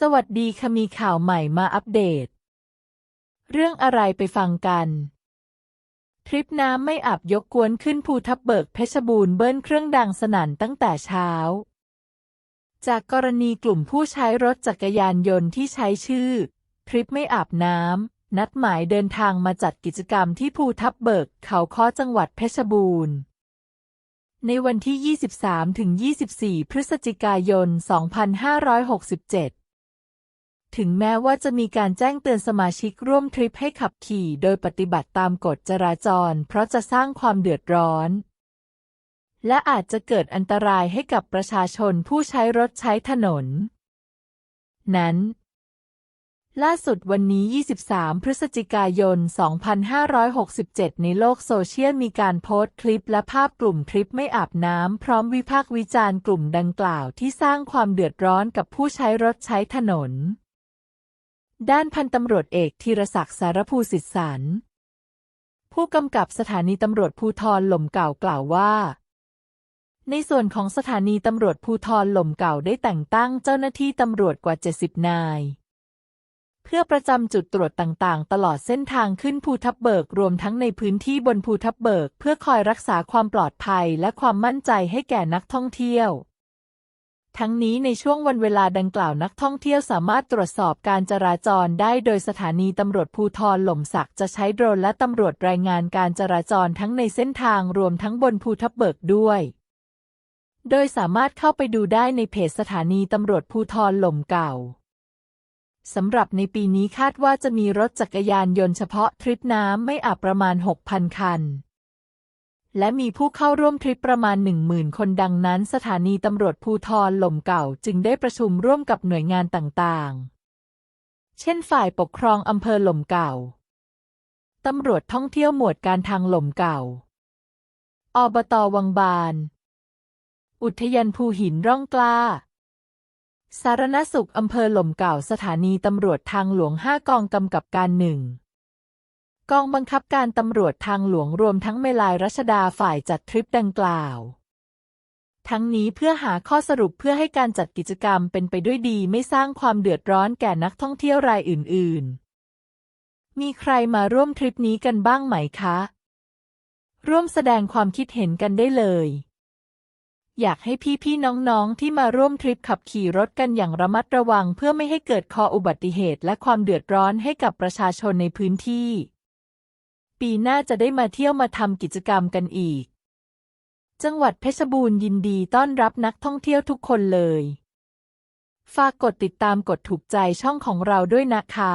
สวัสดีค่ะมีข่าวใหม่มาอัปเดต เรื่องอะไรไปฟังกัน ทริปน้ำไม่อาบยกกวนขึ้นภูทับเบิกเพชรบูรณ์เบิ้ลเครื่องดังสนั่นตั้งแต่เช้า จากกรณีกลุ่มผู้ใช้รถจักรยานยนต์ที่ใช้ชื่อ ทริปไม่อาบน้ำนัดหมายเดินทางมาจัดกิจกรรมที่ภูทับเบิกเขาค้อจังหวัดเพชรบูรณ์ในวันที่ 23ถึง24 พฤศจิกายน 2567 ถึงแม้ว่าจะมีการแจ้งเตือนสมาชิกร่วมทริปให้ขับขี่โดยปฏิบัติตามกฎจราจร เพราะจะสร้างความเดือดร้อน และอาจจะเกิดอันตรายให้กับประชาชนผู้ใช้รถใช้ถนน นั้น ล่าสุดวันนี้ 23 พฤศจิกายน 2567 ในโลกโซเชียลมีการโพสต์คลิปและภาพกลุ่มทริปไม่อาบน้ำพร้อมวิพากษ์วิจารณ์กลุ่มดังกล่าวที่สร้างความเดือดร้อนกับผู้ใช้รถใช้ถนน ด้านพันตำรวจเอกธีรศักดิ์สารภูสิทธิสันผู้กำกับสถานีตำรวจภูธรหล่มเก่ากล่าวว่า ในส่วนของสถานีตำรวจภูธรหล่มเก่าได้แต่งตั้งเจ้าหน้าที่ตำรวจกว่า 70 นาย เพื่อประจำจุดตรวจต่างๆ ตลอดเส้นทางขึ้นภูทับเบิกรวมทั้งในพื้นที่บนภูทับเบิก เพื่อคอยรักษาความปลอดภัยและความมั่นใจให้แก่นักท่องเที่ยว ทั้งนี้ในช่วงวันเวลาดังกล่าวนักท่องเที่ยวสามารถตรวจสอบการจราจรได้โดยสถานีตำรวจภูธรหล่มสักจะใช้โดรนและตำรวจรายงานการจราจรทั้งในเส้นทางรวมทั้งบนภูทับเบิกด้วย โดยสามารถเข้าไปดูได้ในเพจสถานีตำรวจภูธรหล่มเก่าสำหรับในปีนี้คาดว่าจะมีรถจักรยานยนต์เฉพาะทริปน้ำไม่อาบประมาณ 6,000 คัน และมีผู้เข้าร่วมทริปประมาณ 10,000 คนดังนั้น สถานีตำรวจภูธรหล่มเก่าจึงได้ประชุมร่วมกับหน่วยงานต่างๆ เช่นฝ่ายปกครองอำเภอหล่มเก่า ตำรวจท่องเที่ยวหมวดการทางหล่มเก่า อบตวังบาน อุทยานภูหินร่องกล้า สารณสุขอำเภอหล่มเก่า สถานีตำรวจทางหลวงห้ากองกำกับการหนึ่ง กองบังคับการตำรวจทางหลวงรวมทั้งเมลายรัชดาฝ่ายจัดทริปดังกล่าว ทั้งนี้เพื่อหาข้อสรุปเพื่อให้การจัดกิจกรรมเป็นไปด้วยดีไม่สร้างความเดือดร้อนแก่นักท่องเที่ยวรายอื่น ๆ มีใครมาร่วมทริปนี้กันบ้างไหมคะ ร่วมแสดงความคิดเห็นกันได้เลย อยากให้พี่ๆน้องๆที่มาร่วมทริปขับขี่รถกันอย่างระมัดระวังเพื่อไม่ให้เกิดคออุบัติเหตุและความเดือดร้อนให้กับประชาชนในพื้นที่ ปีหน้าจะได้มาเที่ยวมาทำกิจกรรมกันอีก จังหวัดเพชรบูรณ์ยินดีต้อนรับนักท่องเที่ยวทุกคนเลย ฝากกดติดตามกดถูกใจช่องของเราด้วยนะคะ